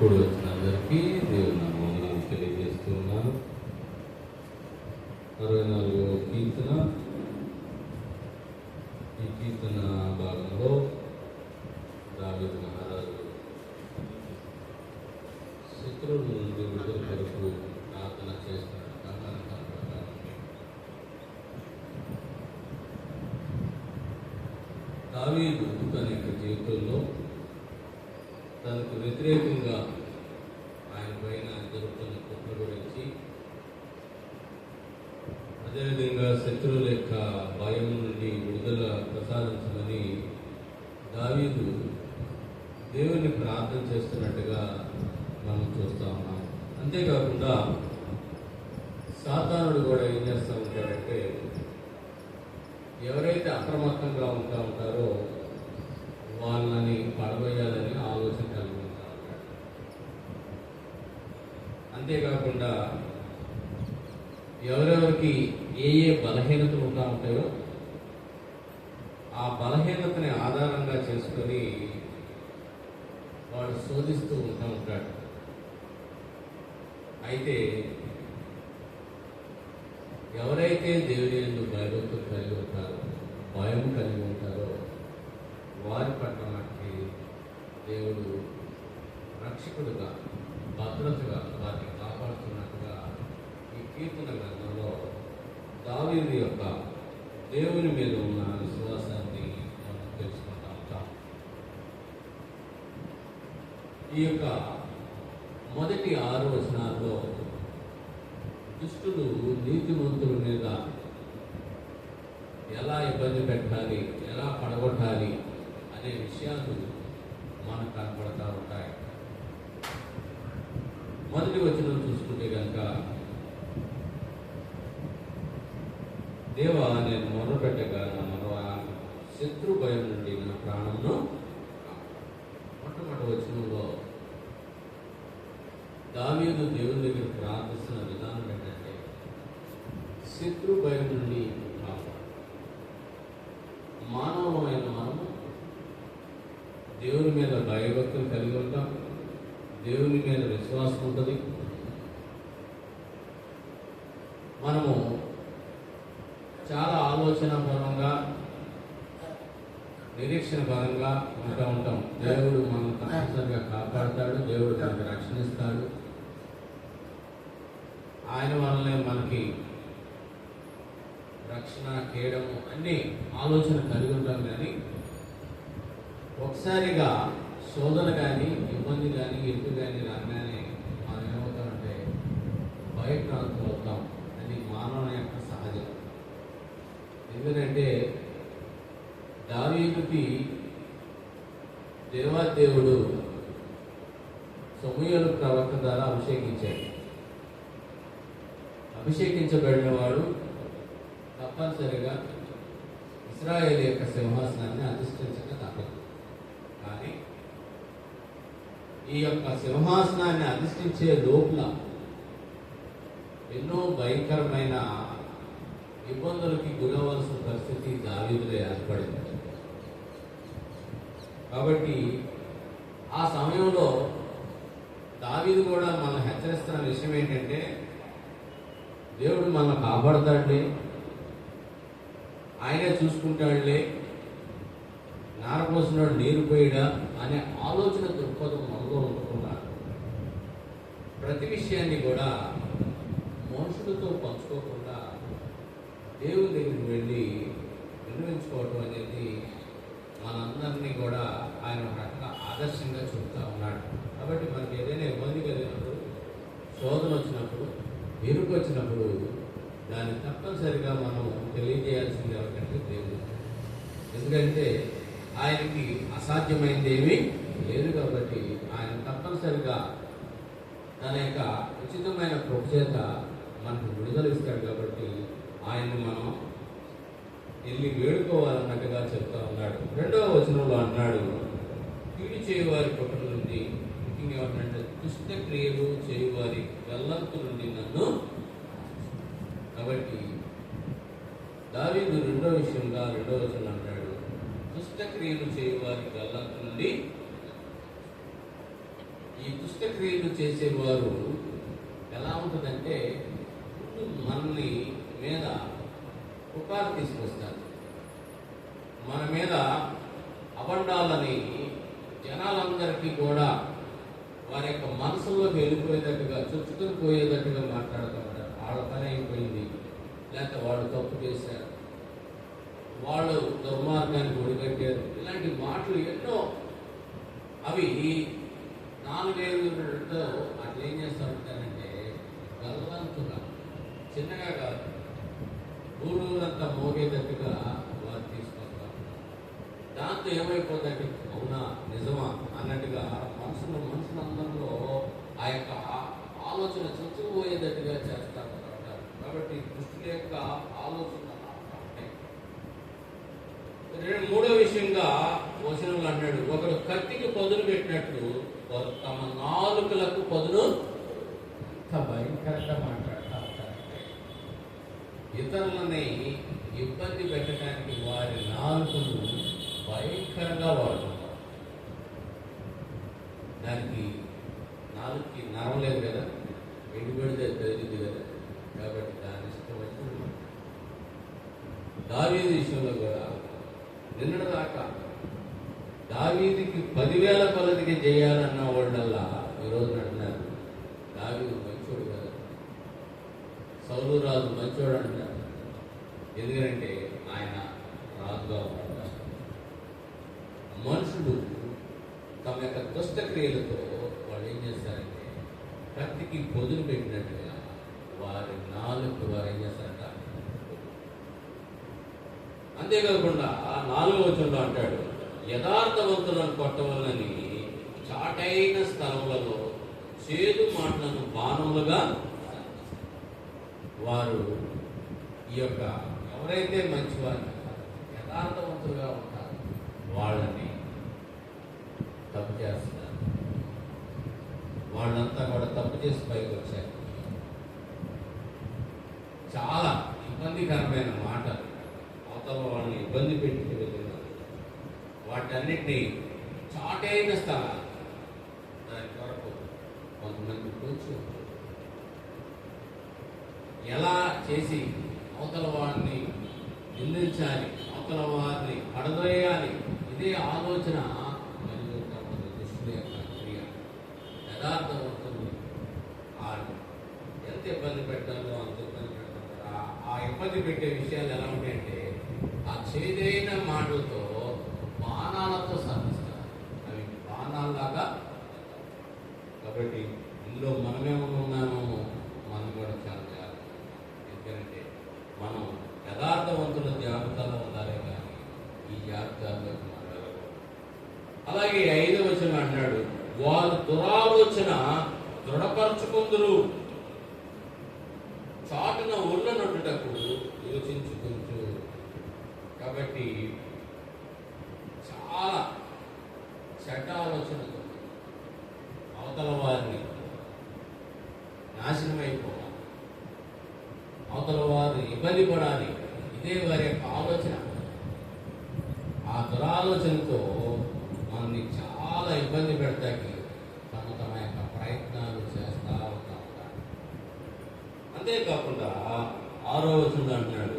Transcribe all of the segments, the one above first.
కూడి వచ్చిన అందరికీ దేవుని నామాన్ని తెలియజేస్తున్నాను అరవై నాలుగో కీర్తన. ఈ కీర్తన భాగంలో దావీదు మహారాజు శత్రువుల నుండి విడుదల కొరకు ప్రార్థన చేస్తున్నట్టుగా మనకు కనపడతా ఉంది. దావీదు తన యొక్క జీవితంలో తనకు వ్యతిరేకంగా ఆయన పైన జరుగుతున్న కుట్ర గురించి అదేవిధంగా శత్రువుల యొక్క భయం నుండి విడుదల ప్రసాదించమని దావీదు దేవుని ప్రార్థన చేస్తున్నట్టుగా మనం చూస్తా ఉన్నాం. అంతేకాకుండా సాతానుడు కూడా ఏం చేస్తూ ఉంటాడంటే ఎవరైతే అప్రమత్తంగా ఉంటా ఉంటారో వాళ్ళని పడవేయాలని ఆలోచన కలిగి ఉంటా ఉంటాడు అంతేకాకుండా ఎవరెవరికి ఏ ఏ బలహీనతలు ఉంటా ఉంటాయో ఆ బలహీనతని ఆధారంగా చేసుకొని వాడు శోధిస్తూ ఉంటా ఉంటాడు అయితే ఎవరైతే దేవుని ఎందు భయభక్తులు కలిగి ఉంటారో భయం కలిగి ఉంటారో వారి పట్ల మనకి దేవుడు రక్షకుడుగా భద్రతగా వారికి కాపాడుతున్నట్టుగా ఈ కీర్తన గ్రంథంలో దావీదు యొక్క దేవుని మీద ఉన్న విశ్వాసాన్ని మనం తెలుసుకుంటా. ఉంటాం ఈ యొక్క మొదటి ఆరు వచనాల్లో దుష్టుడు నీతిమంతుల మీద ఎలా ఇబ్బంది పెట్టాలి ఎలా పడగొట్టాలి అనే విషయాలు మనకు కనపడతా ఉంటాయి. మొదటి వచనం చూసుకుంటే కనుక దేవా నేను మొరపెట్టగా నా మనవ శత్రు భయం నుండి నా ప్రాణంను మొట్టమొదటి వచనంలో దావీదు దేవుని దగ్గర ప్రార్థిస్తున్న విధానం ఏంటంటే శత్రు భయం నుండి మానవమైన మనము దేవుని మీద భయభక్తులు కలిగి ఉంటాం దేవుని మీద విశ్వాసం ఉంటుంది. మనము చాలా ఆలోచన పరంగా నిరీక్షణ పరంగా ఉంటా ఉంటాం. దేవుడు మనం తప్పనిసరిగా కాపాడతాడు దేవుడు మనకు రక్షణిస్తాడు. ఆయన వల్లనే మనకి రక్షణ కేయడము అన్నీ ఆలోచన కలిగి ఉంటాం. కానీ ఒకసారిగా శోధన కానీ ఇబ్బంది కానీ ఎత్తు కానీ రాగానే మనం ఏమవుతామంటే భయక్రాంతులు అవుతాం అది మానవ యొక్క సహజం. ఎందుకంటే దావీదుకి దేవాదేవుడు సమూహలు ప్రవక్త ద్వారా అభిషేకించాడు. అభిషేకించబడిన వాడు తప్పనిసరిగా ఇస్రాయేల్ యొక్క సింహాసనాన్ని అధిష్ఠించక తప్పదు. కానీ ఈ యొక్క సింహాసనాన్ని అధిష్ఠించే లోపల ఎన్నో భయంకరమైన ఇబ్బందులకి గురవలసిన పరిస్థితి దావీదులో ఏర్పడింది. కాబట్టి ఆ సమయంలో దావీదు కూడా మనం హెచ్చరిస్తున్న విషయం ఏంటంటే దేవుడు మనం కాపాడతాడులే ఆయనే చూసుకుంటాడులే నారపోసినాడు నీరు పోయడా అనే ఆలోచన దృక్పథం మనలో ఉండకుండా ప్రతి విషయాన్ని కూడా మనుషులతో పంచుకోకుండా దేవుని దగ్గరికి వెళ్ళి నిర్వహించుకోవటం అనేది మనందరినీ కూడా ఆయన ఒక రకంగా ఆదర్శంగా చూపుతా ఉన్నాడు. కాబట్టి మనకి ఏదైనా ఇబ్బంది కలిగినప్పుడు శోధన వచ్చినప్పుడు ఎరుకు వచ్చినప్పుడు దాన్ని తప్పనిసరిగా మనం తెలియజేయాల్సింది ఎవరికంటే దేవుడు. ఎందుకంటే ఆయనకి అసాధ్యమైనది ఏమీ లేదు కాబట్టి ఆయన తప్పనిసరిగా తన యొక్క ఉచితమైన కృప చేత మనకు విడుదల ఇస్తాడు కాబట్టి ఆయన్ని మనం వెళ్ళి వేడుకోవాలన్నట్టుగా చెప్తా ఉన్నాడు. రెండవ వచనంలో అన్నాడు కీడు చేయవారి కుటుంబం నుండి ఇంకేమంటే దుష్ట క్రియలు చేయువారి గల్లంతు నుండి నన్ను కాబట్టి దావీదు రెండో విషయంగా రెండో వచనం అంటాడు దుష్టక్రియలు క్రియలు చేయువారి నుండి ఈ దుష్టక్రియలు చేసేవారు ఎలా ఉంటుందంటే ముందు మనల్ని మీద పుకారు తీసుకొస్తారు. మన మీద అబండాలని జనాలందరికీ కూడా వారి యొక్క మనసులో వెళ్ళిపోయేటట్టుగా చుచ్చుకుని పోయేటట్టుగా మాట్లాడుతూ ఉంటారు. వాళ్ళ పని అయిపోయింది లేకపోతే వాళ్ళు తప్పు చేశారు. వాళ్ళు దుర్మార్గానికి ఒడిగట్టారు. ఇలాంటి మాటలు ఎన్నో అవి నాలుగైదుతో అట్లా ఏం చేస్తూ ఉంటారంటే గల్లంతుగా చిన్నగా కాదు. ఊరూరంతా మోగేటట్టుగా వారు తీసుకొస్తారు. దాంతో ఏమైపోతుందంటే అవునా నిజమా అన్నట్టుగా మనసులో మనుషులందరిలో ఆ యొక్క ఆలోచన చుట్టుకుపోయేటట్టుగా చేస్తారు. కాబట్టి దుష్టుల యొక్క ఆలోచన మూడో విషయంగా వచనంలో అన్నాడు ఒకడు కత్తికి పదును పెట్టినట్లు తమ నాలుకలకు పదును భయంకరంగా ఇతరులని ఇబ్బంది పెట్టడానికి వారి నాలుకను భయంకరంగా వాడుతున్నారు దానికి నాలుగుకి నరం లేదు కదా? ఎటు పెడితే కదా? కాబట్టి దాని ఇష్టం వచ్చిన దావీది విషయంలో కూడా నిన్నటి దాకా దావీదికి పదివేల కొలదికి చేయాలన్న వాళ్ళల్లా ఈరోజు అంటున్నారు. దావీదు మంచోడు కదా. సౌలు రాజు మంచోడు అంటారు ఎందుకంటే ఆయన రాజుగా ఉంటారు మనుషులు తమ యొక్క దుష్టక్రియలతో వాళ్ళు ఏం చేస్తారంటే కత్తికి పొదులు పెట్టినట్టుగా వారి నాలుగు వారు ఏం చేస్తారంట? అంతేకాకుండా ఆ నాలుగో వచనంలో అంటాడు యథార్థవంతులను కొట్టవలని చాటైన స్థలములలో చేదు మాటలను బాణములుగా వారు ఈ యొక్క ఎవరైతే మంచివారు యథార్థవంతులుగా ఉంటారు వాళ్ళని తప్పు చేస్తారు. వాళ్ళంతా కూడా తప్పు చేసి పైకి వచ్చారు. చాలా ఇబ్బందికరమైన మాటలు అవతల వాళ్ళని ఇబ్బంది పెట్టి వెళ్తున్నారు వాటన్నిటినీ చాటైన స్థలాలు దాని కొరకు కొంతమంది కొంచెం ఎలా చేసి అవతల వారిని నిందించాలి అవతల వారిని పడదోయాలి ఇదే ఆలోచన కలిగి యొక్క క్రియ. యథార్థవంతులు ఆ ఎంత ఇబ్బంది పెట్టాలో అంత ఇబ్బంది పెట్టాలో ఆ- ఆ ఇబ్బంది పెట్టే విషయాలు ఎలా ఉంటాయంటే ఆ చేదైన మాటలతో బాణాలతో సాధిస్తారు అవి బాణాల్లాగా కాబట్టి ఇందులో మనమేమో ఉన్నామో మనం కూడా చాలా జాగ్రత్త ఎందుకంటే మనం యథార్థవంతుల జాబితాలో ఉండాలి కానీ ఈ జాబితాలో మనం వెళ్ళకూడదు అలాగే ఐదవ వచనం అన్నాడు వారు దురాలోచన దృఢపరచుకుందరు. చాటున ఒళ్ళనొట్టుటకు యోచించుకుంటు. కాబట్టి చాలా చెడ్డ ఆలోచన అవతల వారిని నాశనం అయిపోవాలి అవతల వారిని ఇబ్బంది పడాలి ఇదే వారి యొక్క ఆలోచన ఆ దురాలోచనతో మనల్ని చాలా ఇబ్బంది పెడతాకి తమ తమ యొక్క ప్రయత్నాలు చేస్తా ఉంటా ఉంటారు అంతేకాకుండా ఆరో వచనంలో అంటున్నాడు.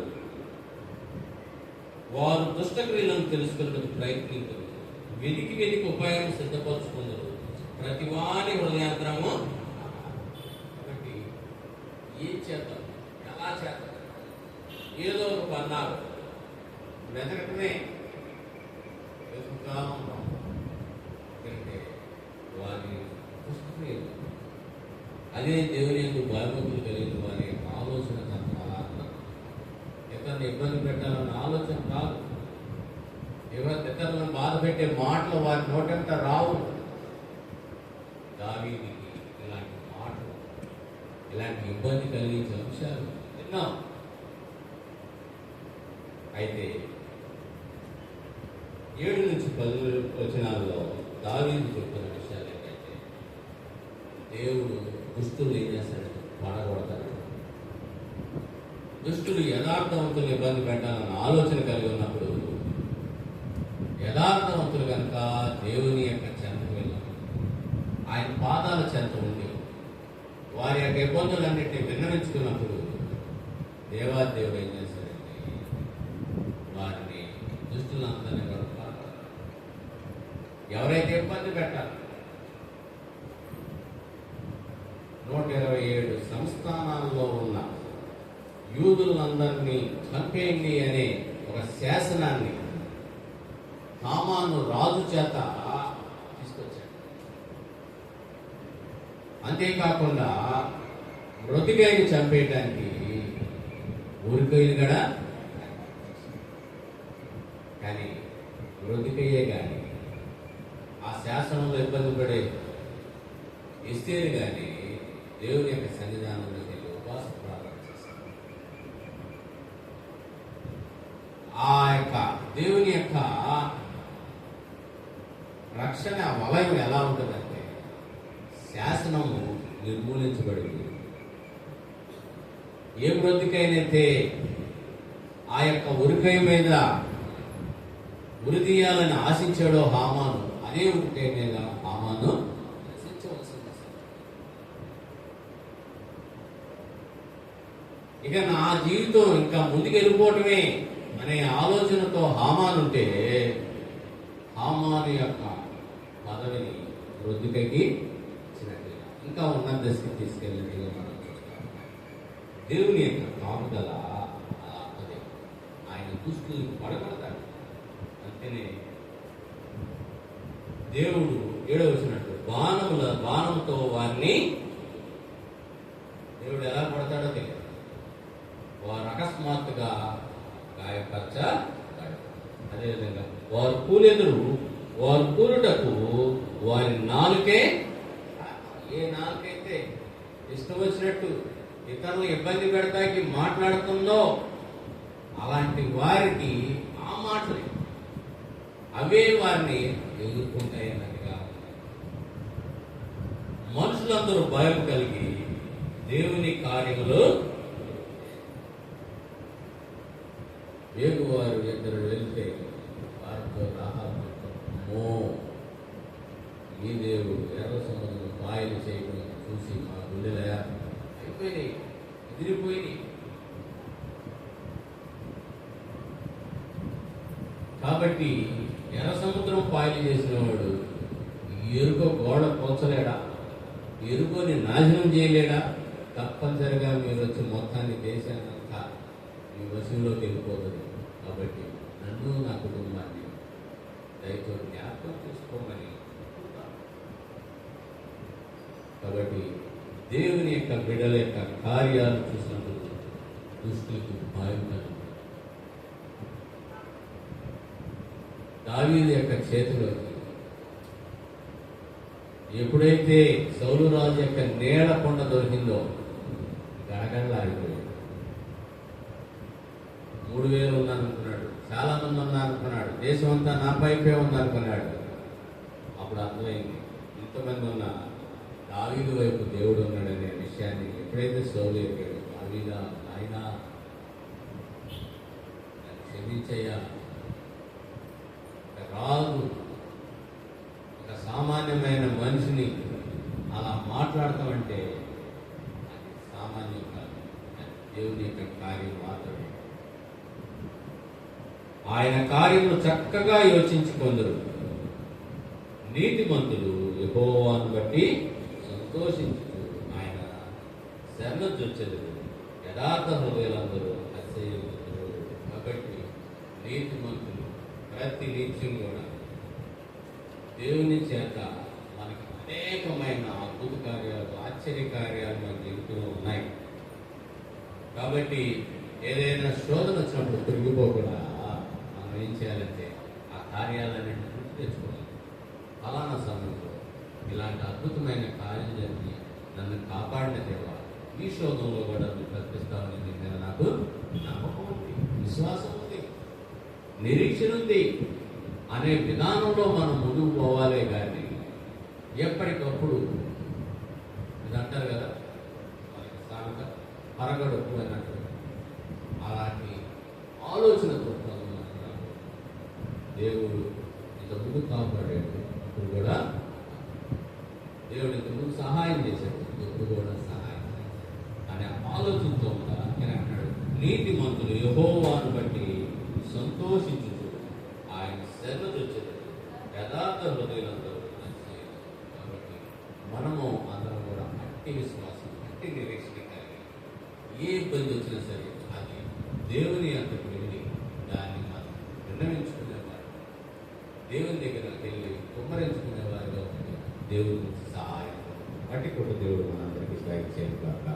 వారు దుష్టక్రియలను తెలుసుకున్నట్టు ప్రయత్నించరు. వెతికి వెతికి ఉపాయం సిద్ధపరచుకుందరు. ప్రతి వారి హృదయాంతరము కాబట్టి ఏం చేద్దాం ఎలా చేద్దాం ఏదో ఒక పన్నాలు వెతకటమే వెతుకుతా ఉంటాం ఎందుకంటే వారి దుష్టక్రియలు అదే దేవుని యొక్క బాధ్యతలు కలిగిన వారి ఆలోచన చాలా ఇతరులను ఇబ్బంది పెట్టాలన్న ఆలోచన రాదు. ఎవరి ఇతరులను బాధ పెట్టే మాటలు వారి నోటంట రావు. దావీనికి ఇలాంటి మాటలు ఇలాంటి ఇబ్బంది కలిగించే అంశాలు విన్నాం అయితే ఏడు నుంచి పది వచనాల్లో దావీని చెప్తున్న విషయాలు ఏంటంటే దేవుడు దుస్తులు ఏం చేస్తాడు పడగొడతాడు దుష్టులు యథార్థవంతులు ఇబ్బంది పెట్టాలన్న ఆలోచన కలిగి ఉన్నప్పుడు యథార్థవంతులు కనుక దేవుని యొక్క చెంత వెళ్ళాలి. ఆయన పాదాల చెంత ఉండి వారి యొక్క ఇబ్బందులన్నింటినీ విన్నవించుకున్నప్పుడు దేవాదేవుడు ఏం చేశాడంటే వారిని దుష్టులందరినీ కూడా ఎవరైతే ఇబ్బంది పెట్టాలి నూట ఇరవై ఏడు సంస్థానాల్లో ఉన్న యూదులందరినీ చంపేయండి అనే ఒక శాసనాన్ని హామాను రాజు చేత తీసుకొచ్చాడు. అంతేకాకుండా మృతికైని చంపేయటానికి ఊరికైని కూడా కానీ మృతికయ్యే కానీ ఆ శాసనంలో ఇబ్బంది పడే ఇస్తేరు కానీ దేవుని యొక్క సన్నిధానంలోకి వెళ్ళి ఉపాస ప్రార్థన చేశారు ఆ యొక్క దేవుని యొక్క రక్షణ వలయం ఎలా ఉంటుందంటే శాసనము నిర్మూలించబడింది. ఏ మృతికైనైతే ఆ యొక్క ఉరికై మీద ఉరి తీయాలని ఆశించాడో హామాను అదే ఉరికై మీద హామాను ఇక నా జీవితం ఇంకా ముందుకు వెళ్ళిపోవటమే అనే ఆలోచనతో హామానుంటే హామాను యొక్క పదవిని రొద్దుకకి ఇచ్చినట్లుగా ఇంకా ఉన్న దశకి తీసుకెళ్ళినట్టుగా మనం చూస్తాం. దేవుని యొక్క కాపుదల అదే. ఆయన దుస్తులకు పడగడతాడు అంతేనే దేవుడు ఏడవచ్చినట్టు బాణముల బాణంతో వారిని దేవుడు ఎలా పడతాడో తెలియదు. వారు అకస్మాత్తుగా గాయపరచ అదేవిధంగా వారు కూలెదురు వారు కూలుటకు వారి నాలుకే ఏ నాలుకైతే ఇష్టం వచ్చినట్టు ఇతరులు ఇబ్బంది పెడతాకి మాట్లాడుతుందో అలాంటి వారికి ఆ మాటలే. అవే వారిని ఎదుర్కొంటాయి అన్నట్టుగా మనుషులందరూ భయం కలిగి దేవుని కార్యములు వేగువారు ఇద్దరు వెళ్తే వారితో రాహాబు మో ఈ దేవుడు ఎర్ర సముద్రం బాయిలు చేయడం చూసి మా గుండెల అయిపోయినాయి ఎదిరిపోయినాయి. కాబట్టి ఎర్ర సముద్రం పాయలు చేసిన వాడు ఎరుక గోడ పోల్చలేడా? ఎరుకొని నాశనం చేయలేడా? తప్పనిసరిగా మీరు వచ్చి మొత్తాన్ని దేశాన్ని ఈ వశంలోకి వెళ్ళిపోతుంది. కాబట్టి నన్ను నా కుటుంబాన్ని దయతో జ్ఞాపకం చేసుకోమని కాబట్టి దేవుని యొక్క బిడ్డల యొక్క కార్యాలు చూసినప్పుడు దృష్టికి భయం కలుగుతుంది. యొక్క చేతిలో ఎప్పుడైతే సౌలు రాజు యొక్క నేల కొండ దొరికిందో గడగడలాగిపోయాడు మూడు వేలు ఉందనుకున్నాడు. చాలా మంది ఉన్నారనుకున్నాడు. దేశం అంతా నా పైపే ఉందనుకున్నాడు. అప్పుడు అర్థమైంది. ఇంతమంది ఉన్న దావీదు వైపు దేవుడు ఉన్నాడనే విషయాన్ని ఎప్పుడైతే సోలు చెప్పాడు దావీదా ఆయన క్షమించయ్యా. రాజు ఒక సామాన్యమైన మనిషిని అలా మాట్లాడతామంటే అది సామాన్యం కాదు. దేవుని యొక్క కార్యం మాత్రమే. ఆయన కార్యములు చక్కగా యోచించుకొందరు నీతిమంతులు యెహోవాను బట్టి సంతోషించు ఆయన శరణ యథార్థ హృదయాలందరూ అతిశయవంతులు కాబట్టి నీతిమంతులు ప్రతి నిత్యం కూడా దేవుని చేత మనకి అనేకమైన అద్భుత కార్యాలు ఆశ్చర్య కార్యాలు మన జీవితంలో ఉన్నాయి. కాబట్టి ఏదైనా శోధన వచ్చినప్పుడు తిరిగిపోకుండా మనం ఏం చేయాలంటే ఆ కార్యాలన్నింటినీ గుర్తు తెచ్చుకోవాలి. ఫలానా సమయంలో ఇలాంటి అద్భుతమైన కార్యం జరిగి నన్ను కాపాడిన దేవా ఈ శోధంలో కూడా నువ్వు కల్పిస్తామని నీ మీద నాకు నమ్మకం ఉంది విశ్వాసం ఉంది నిరీక్షణ ఉంది అనే విధానంలో మనం ముందుకు పోవాలే కానీ ఎప్పటికప్పుడు ఇది అంటారు కదా పరగడు అని పరగడుపు అన్నట్టు అలాంటి ఆలోచన దృక్పథం మనకు రాకూడదు. దేవుడు ఇంత ముందు కాపాడాడు ఇప్పుడు కూడా దేవుడు ఇంత ముందు సహాయం చేశాడు ఎప్పుడు కూడా సహాయం చేశాడు. అనే ఆలోచనతో కూడా ఆయన అంటాడు నీతి మంతులు యహోవాను బట్టి సంతోషించు ఆయన శ్రద్ధ వచ్చేది యథార్థ హృదయులందరూ కాబట్టి మనము అందరం కూడా అట్టి విశ్వాసం అట్టి నిరీక్షణ కలిగి ఏ ఇబ్బంది వచ్చినా సరే అది దేవుని అంతకు వెళ్ళి దాన్ని మనం నిర్ణయించుకునేవారు దేవుని దగ్గరకు వెళ్ళి కుమ్మరించుకునేవారుగా ఉంటే దేవుని నుంచి సహాయం వాటి కూడా దేవుడు మనందరికీ సహాయం చేయను కాక